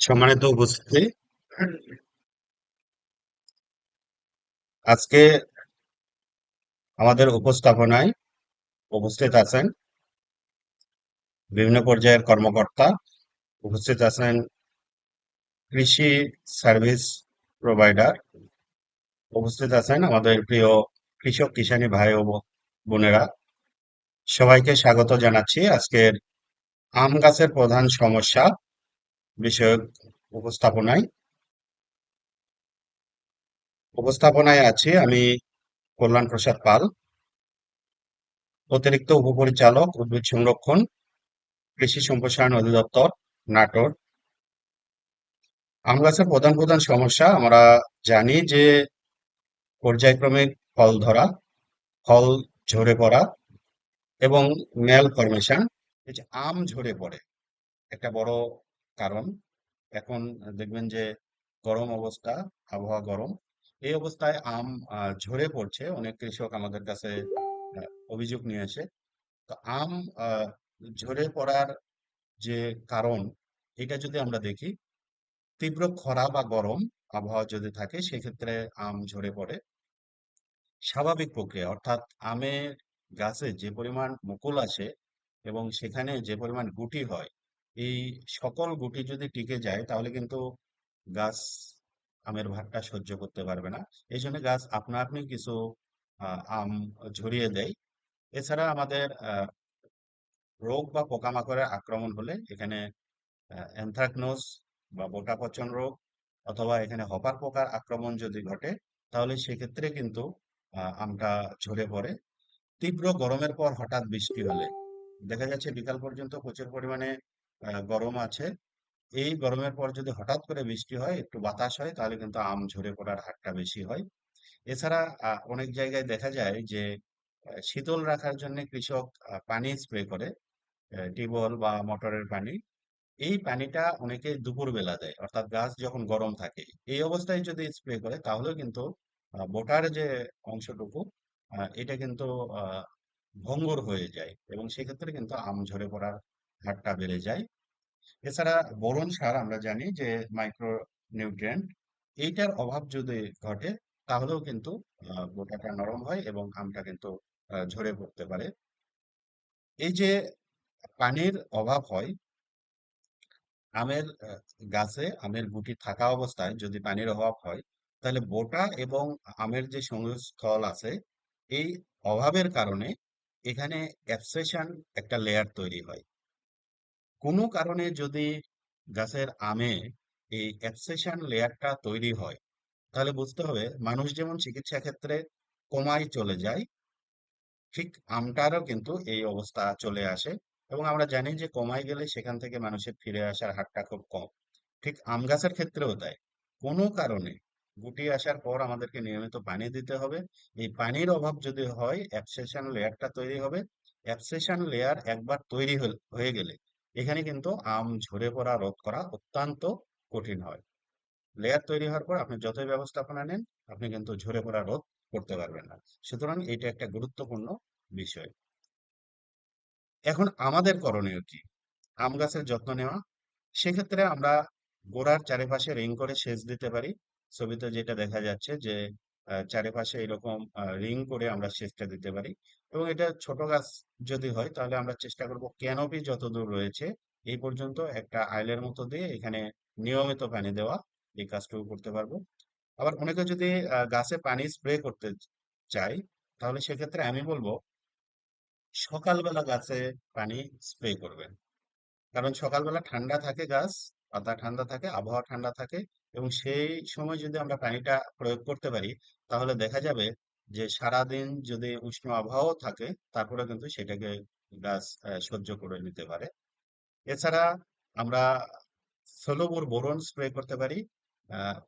সম্মানিত উপস্থিতি। আজকে আমাদের উপস্থাপনায় উপস্থিত আছেন বিভিন্ন পর্যায়ের কর্মকর্তা, উপস্থিত আছেন কৃষি সার্ভিস প্রোভাইডার, উপস্থিত আছেন আমাদের প্রিয় কৃষক কিষানী ভাই ও বোনেরা। সবাইকে স্বাগত জানাচ্ছি আজকের আম গাছের প্রধান সমস্যা বিষয়ক উপস্থাপনায়। উপস্থাপনায় আছি আমি কল্যাণ প্রসাদ পাল, অতিরিক্ত উপপরিচালক উদ্ভিদ সংরক্ষণ, কৃষি সম্প্রসারণ অধিদপ্তর, নাটোর। আম গাছের প্রধান প্রধান সমস্যা, আমরা জানি যে পর্যায়ক্রমে ফল ধরা, ফল ঝরে পড়া এবং মেল ফরমেশন আম ঝরে পড়ে, একটা বড় কারণ এখন দেখবেন যে গরম অবস্থা, আবহাওয়া গরম, এই অবস্থায় আম ঝরে পড়ছে। অনেক কৃষক আমাদের কাছে অভিযোগ নিয়ে আসে। তো আম ঝরে পড়ার যে কারণ, এটা যদি আমরা দেখি, তীব্র খরা বা গরম আবহাওয়া যদি থাকে, সেক্ষেত্রে আম ঝরে পড়ে। স্বাভাবিক প্রক্রিয়া, অর্থাৎ আমের গাছে যে পরিমাণ মুকুল আসে এবং সেখানে যে পরিমাণ গুটি হয় এই সকল গুটি যদি টিকে যায়, তাহলে কিন্তু গাছ আমের ভারটা সহ্য করতে পারবে না। এই জন্য গাছ আপনা আপনি কিছু আম ঝরিয়ে দেয়। এছাড়া আমাদের রোগ বা পোকামাকড়ের আক্রমণ হলে এখানে অ্যানথ্রাকনোজ বা বোটা পচন রোগ অথবা এখানে হপার পোকার আক্রমণ যদি ঘটে, তাহলে সেক্ষেত্রে কিন্তু আমটা ঝরে পড়ে। তীব্র গরমের পর হঠাৎ বৃষ্টি হলে, দেখা যাচ্ছে বিকাল পর্যন্ত প্রচুর পরিমাণে গরম আছে। এই গরমের পর যদি হঠাৎ করে বৃষ্টি হয়, একটু বাতাস হয়, তাহলে কিন্তু আম ঝরে পড়ার হারটা বেশি হয়। এছাড়া অনেক জায়গায় দেখা যায় যে শীতল রাখার জন্য কৃষক পানি স্প্রে করে টিউবওয়েল বা মোটরের পানি। এই পানিটা অনেকে দুপুরবেলা দেয়, অর্থাৎ গাছ যখন গরম থাকে। এই অবস্থায় যদি স্প্রে করে, তাহলেও কিন্তু বোটার যে অংশটুকু এটা কিন্তু ভঙ্গুর হয়ে যায় এবং সেক্ষেত্রে কিন্তু আম ঝরে পড়ার হারটা বেড়ে যায়। এছাড়া বোরন সার আমরা জানি যে মাইক্রো নিউট্রিয়েন্ট এইটার অভাব যদি ঘটে, তাহলেও কিন্তু বোটাটা নরম হয় এবং আমটা কিন্তু ঝরে পড়তে পারে। এই যে পানির অভাব হয়, আমের গাছে, আমের গুটি থাকা অবস্থায় যদি পানির অভাব হয়, তাহলে বোটা এবং আমের যে সংযোগস্থল আছে, এই অভাবের কারণে এখানে অ্যাবসেশন একটা লেয়ার তৈরি হয়। কোনো কারণে যদি গাছের আমে এই অ্যাবসেশন লেয়ারটা তৈরি হয়, তাহলে বুঝতে হবে মানুষ যেমন চিকিৎসা ক্ষেত্রে কোমায় চলে যায়, ঠিক আমটারও কিন্তু এই অবস্থা চলে আসে এবং আমরা জানি যে কমায় গেলে সেখান থেকে মানুষের ফিরে আসার হারটা খুব কম। ঠিক আম গাছের ক্ষেত্রেও তাই। কোনো কারণে গুটি আসার পর আমাদেরকে নিয়মিত পানি দিতে হবে, এই পানির অভাব যদি হয় অ্যাবসেশন লেয়ারটা তৈরি হবে অ্যাবসেশন লেয়ার একবার তৈরি হয়ে গেলে এখানে কিন্তু আম, ঝরে পড়া রোধ করা অত্যন্ত কঠিন হয়। লেয়ার তৈরি হওয়ার পর আপনি যতই ব্যবস্থাপনা নেন, আপনি কিন্তু ঝরে পড়া রোধ করতে পারবেন না। সুতরাং এটা একটা গুরুত্বপূর্ণ বিষয়। এখন আমাদের করণীয় কি? আম গাছের যত্ন নেওয়া। সেক্ষেত্রে আমরা গোড়ার চারিপাশে রিং করে সেচ দিতে পারি। ছবিতে যেটা দেখা যাচ্ছে যে চারিপাশে এরকম রিং করে আমরা সেচটা দিতে পারি। এবং এটা ছোট গাছ যদি হয়, তাহলে আমরা চেষ্টা করব ক্যানোপি যতদূর রয়েছে, এই পর্যন্ত একটা আইলের মতো দিয়ে এখানে নিয়মিত পানি দেওয়া, এই কাজটুকু করতে পারব। আবার অনেকে যদি গাছে পানি স্প্রে করতে চাই তাহলে সেক্ষেত্রে আমি বলব, সকালবেলা গাছে পানি স্প্রে করবেন। কারণ সকালবেলা ঠান্ডা থাকে গাছ পাতা ঠান্ডা থাকে, আবহাওয়া ঠান্ডা থাকে এবং সেই সময় যদি আমরা পানিটা প্রয়োগ করতে পারি, তাহলে দেখা যাবে যে সারাদিন যদি উষ্ণ আবহাওয়াও থাকে তারপরে কিন্তু সেটাকে গাছ সহ্য করে নিতে পারে। এছাড়া আমরা ষোলোবর বোরন স্প্রে করতে পারি।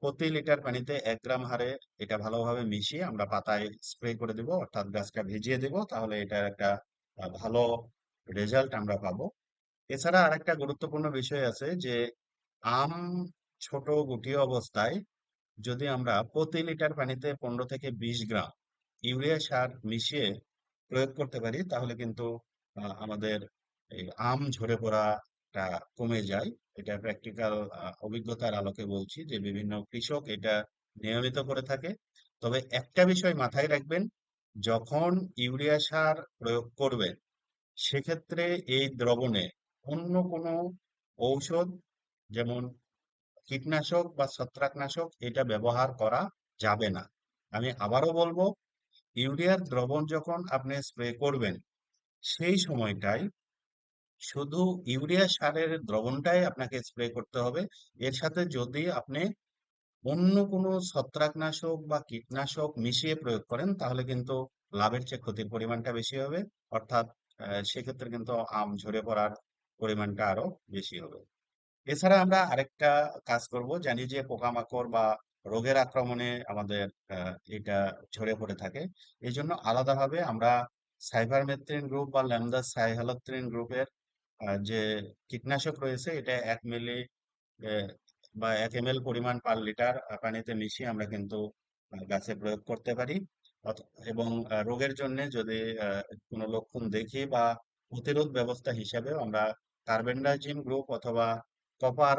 প্রতি লিটার পানিতে এক গ্রাম হারে এটা ভালোভাবে মিশিয়ে আমরা পাতায় স্প্রে করে দিব, অর্থাৎ গাছটা ভিজিয়ে দেব, তাহলে এটা একটা ভালো রেজাল্ট আমরা পাবো। এছাড়া আরেকটা গুরুত্বপূর্ণ বিষয় আছে যে আম ছোট গুটি অবস্থায় যদি আমরা প্রতি লিটার পানিতে পনেরো থেকে বিশ গ্রাম ইউরিয়া সার মিশিয়ে প্রয়োগ করতে পারি, তাহলে কিন্তু আমাদের এই আম ঝরে পড়াটা কমে যায়। এটা প্র্যাকটিক্যাল অভিজ্ঞতার আলোকে বলছি যে বিভিন্ন কৃষক এটা নিয়মিত করে থাকে। তবে একটা বিষয় মাথায় রাখবেন, যখন ইউরিয়া সার প্রয়োগ করবেন, সেক্ষেত্রে এই দ্রবণে অন্য কোনো ঔষধ যেমন কীটনাশক বা ছত্রাকনাশক এটা ব্যবহার করা যাবে না। আমি আবারও বলব, ইউরিয়ার দ্রবণ যখন আপনি স্প্রে করবেন, সেই সময়টায় শুধু ইউরিয়া সারের দ্রবণটাই আপনাকে স্প্রে করতে হবে। এর সাথে যদি আপনি অন্য কোনো ছত্রাকনাশক বা কীটনাশক মিশিয়ে প্রয়োগ করেন, তাহলে কিন্তু লাভের চেয়ে ক্ষতির পরিমাণটা বেশি হবে। অর্থাৎ সেক্ষেত্রে কিন্তু আম ঝরে পড়ার পরিমাণটা আরও বেশি হবে। এছাড়া আমরা আরেকটা কাজ করব, জানি যে পোকামাকড় বা রোগের আক্রমণে আমাদের এটা ঝরে পড়ে থাকে। এই জন্য আলাদাভাবে আমরা সাইবারমেথ্রিন গ্রুপ বা ল্যামদা সাইহ্যালোথ্রিন গ্রুপের যে কীটনাশক রয়েছে, এটা এক মিলি বা এক এম এল পরিমাণ পার লিটার পানিতে মিশিয়ে আমরা কিন্তু গাছে প্রয়োগ করতে পারি। এবং রোগের জন্য যদি কোনো লক্ষণ দেখি বা প্রতিরোধ ব্যবস্থা হিসাবেও আমরা কার্বেন্ডাজিম গ্রুপ অথবা কপার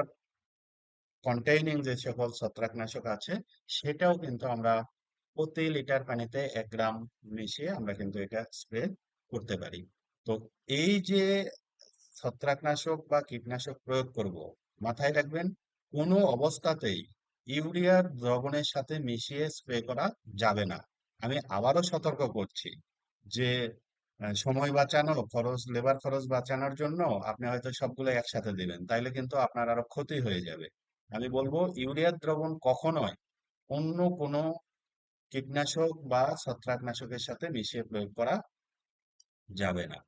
কন্টেইনিং যে সকল ছত্রাকনাশক আছে, সেটাও কিন্তু আমরা প্রতি লিটার পানিতে এক গ্রাম মিশিয়ে আমরা কিন্তু এটা স্প্রে করতে পারি। তো এই যে ছত্রাকনাশক বা কীটনাশক প্রয়োগ করব, মাথায় রাখবেন কোনো অবস্থাতেই ইউরিয়ার দ্রবণের সাথে মিশিয়ে স্প্রে করা যাবে না। আমি আবারও সতর্ক করছি যে সময় বাঁচানো, খরচ লেবার খরচ বাঁচানোর জন্য আপনি হয়তো সবগুলো একসাথে দিবেন। তাইলে কিন্তু আপনার আরও ক্ষতি হয়ে যাবে। আমি বলব ইউরিয়ার দ্রবণ কখনোই অন্য কোনো কীটনাশক বা ছত্রাকনাশকের সাথে মিশিয়ে প্রয়োগ করা যাবে না।